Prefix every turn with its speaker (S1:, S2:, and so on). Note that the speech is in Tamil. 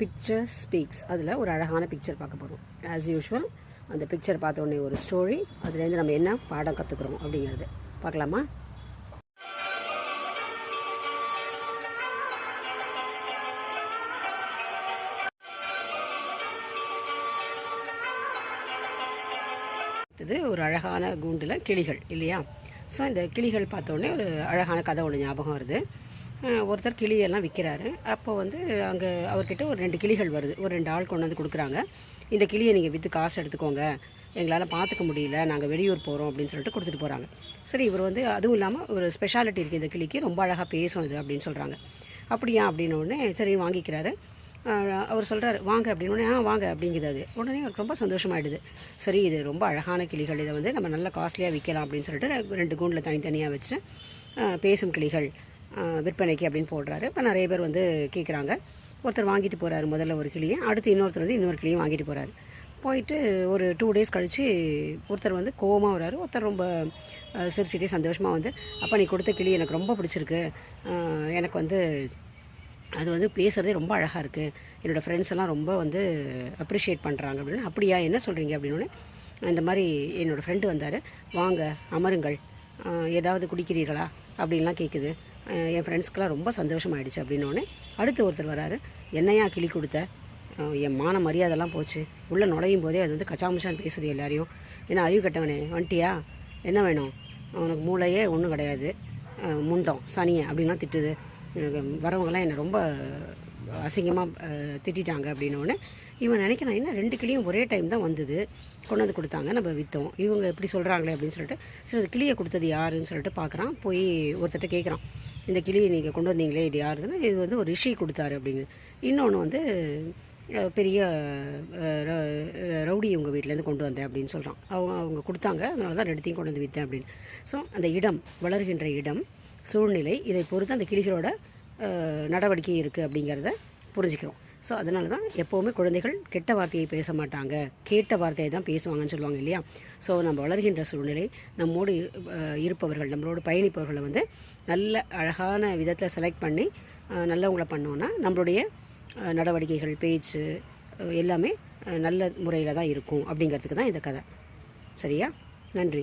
S1: பிக்சர் ஸ்பீக்ஸ் அதில் ஒரு அழகான பிக்சர் பார்க்க போகிறோம் ஆஸ் யூஷுவல் அந்த பிக்சர் பார்த்த உடனே ஒரு ஸ்டோரி அதுலேருந்து நம்ம என்ன பாடம் கற்றுக்குறோம் அப்படிங்கிறது பார்க்கலாமா? இது ஒரு அழகான கூண்டில் கிளிகள் இல்லையா? ஸோ இந்த கிளிகள் பார்த்தோடனே ஒரு அழகான கதை ஒன்று ஞாபகம் வருது. ஒருத்தர் கிளியெல்லாம் விற்கிறாரு அப்போ வந்து அங்கே அவர்கிட்ட ஒரு ரெண்டு கிளிகள் வருது. ஒரு ரெண்டு ஆள் கொண்டு வந்து கொடுக்குறாங்க. இந்த கிளியை நீங்கள் விற்று காசு எடுத்துக்கோங்க. எங்களால் பார்த்துக்க முடியல. நாங்கள் வெளியூர் போகிறோம் அப்படின்னு சொல்லிட்டு கொடுத்துட்டு போகிறாங்க சரி இவர் வந்து அதுவும் இல்லாமல் ஒரு ஸ்பெஷாலிட்டி இருக்குது இந்த கிளிக்கு. ரொம்ப அழகாக பேசும் இது அப்படின்னு சொல்கிறாங்க அப்படியா? அப்படின்னு உடனே சரி வாங்கிக்கிறாரு. அவர் சொல்கிறார் வாங்க அப்படின்னு உடனே ஆ வாங்க அப்படிங்குது அது உடனே அவருக்கு ரொம்ப சந்தோஷமாயிடுது. சரி இது ரொம்ப அழகான கிளிகள். இதை வந்து நம்ம நல்ல காஸ்ட்லியாக விற்கலாம் அப்படின்னு சொல்லிட்டு ரெண்டு கூண்டில் தனித்தனியாக வச்சு பேசும் கிளிகள். விற்பனைக்கு அப்படின்னு போடுறாரு. இப்போ நிறைய பேர் வந்து கேட்குறாங்க ஒருத்தர் வாங்கிட்டு போகிறாரு முதல்ல ஒரு கிளியை. அடுத்து இன்னொருத்தர் வந்து இன்னொரு கிளியும் வாங்கிட்டு போகிறாரு போயிட்டு ஒரு டூ டேஸ் கழித்து ஒருத்தர் வந்து கோவமாக வராரு. ஒருத்தர் ரொம்ப சிரிச்சிட்டே சந்தோஷமாக வந்து அப்போ நீ கொடுத்த கிளி எனக்கு ரொம்ப பிடிச்சிருக்கு. எனக்கு வந்து அது வந்து பேசுகிறதே ரொம்ப அழகாக இருக்குது என்னோடய ஃப்ரெண்ட்ஸ் எல்லாம் ரொம்ப வந்து அப்ரிஷியேட் பண்ணுறாங்க அப்படின்னு அப்படியா? என்ன சொல்கிறீங்க அப்படின்னு இந்த மாதிரி என்னோடய ஃப்ரெண்டு வந்தார். வாங்க அமருங்கள். ஏதாவது குடிக்கிறீர்களா? அப்படின்லாம் கேட்குது என் ஃப்ரெண்ட்ஸ்க்கெலாம் ரொம்ப சந்தோஷமாயிடுச்சு அப்படின்னோடனே அடுத்து ஒருத்தர் வராரு. என்னையா கிளி கொடுத்த? என் மான மரியாதைலாம் போச்சு. உள்ளே நுழையும் போதே அது வந்து கச்சாமுச்சான்னு பேசுது எல்லாரையும். ஏன்னா அறிவு கட்டவனே? வந்துட்டியா? என்ன வேணும்? உனக்கு மூளையே ஒன்றும் கிடையாது. முண்டம் சனியை அப்படின்லாம் திட்டுது. எனக்கு வரவங்கெல்லாம் என்னை ரொம்ப அசிங்கமாக திட்டிட்டாங்க அப்படின்னோடனே இவன் நினைக்கிறான் என்ன ரெண்டு கிளியும் ஒரே டைம் தான் வந்தது. கொண்டு வந்து கொடுத்தாங்க நம்ம விற்றோம் இவங்க எப்படி சொல்கிறாங்களே அப்படின்னு சொல்லிட்டு சரி அது கிளியை கொடுத்தது யாருன்னு சொல்லிட்டு பார்க்குறான் போய் ஒருத்தர்கிட்ட கேட்குறான் இந்த கிளியை நீங்கள் கொண்டு வந்தீங்களே இது யாருதுன்னு? இது வந்து ஒரு ரிஷி கொடுத்தாரு அப்படிங்கு இன்னொன்று வந்து பெரிய ர- ரவுடி உங்கள் வீட்டிலேருந்து கொண்டு வந்தேன் அப்படின்னு சொல்கிறான் அவங்க அவங்க கொடுத்தாங்க அதனால தான் ரெண்டுத்தையும் கொண்டு வந்து விற்றேன் அப்படின்னு. ஸோ அந்த இடம் வளர்கின்ற இடம் சூழ்நிலை இதை பொறுத்து அந்த கிளிகளோட நடவடிக்கை இருக்குது அப்படிங்கிறத புரிஞ்சுக்கிறோம். ஸோ அதனால தான் எப்போவுமே குழந்தைகள் கெட்ட வார்த்தையை பேச மாட்டாங்க. கேட்ட வார்த்தையை தான் பேசுவாங்கன்னு சொல்லுவாங்க இல்லையா? ஸோ நம்ம வளர்கின்ற சூழ்நிலை நம்மோடு இருப்பவர்கள் நம்மளோடு பயணிப்பவர்களை வந்து நல்ல அழகான விதத்தில் செலக்ட் பண்ணி நல்லவங்களை பண்ணோன்னா நம்மளுடைய நடவடிக்கைகள் பேச்சு எல்லாமே நல்ல முறையில் தான் இருக்கும் அப்படிங்கிறதுக்கு தான் இந்த கதை. சரியா? நன்றி.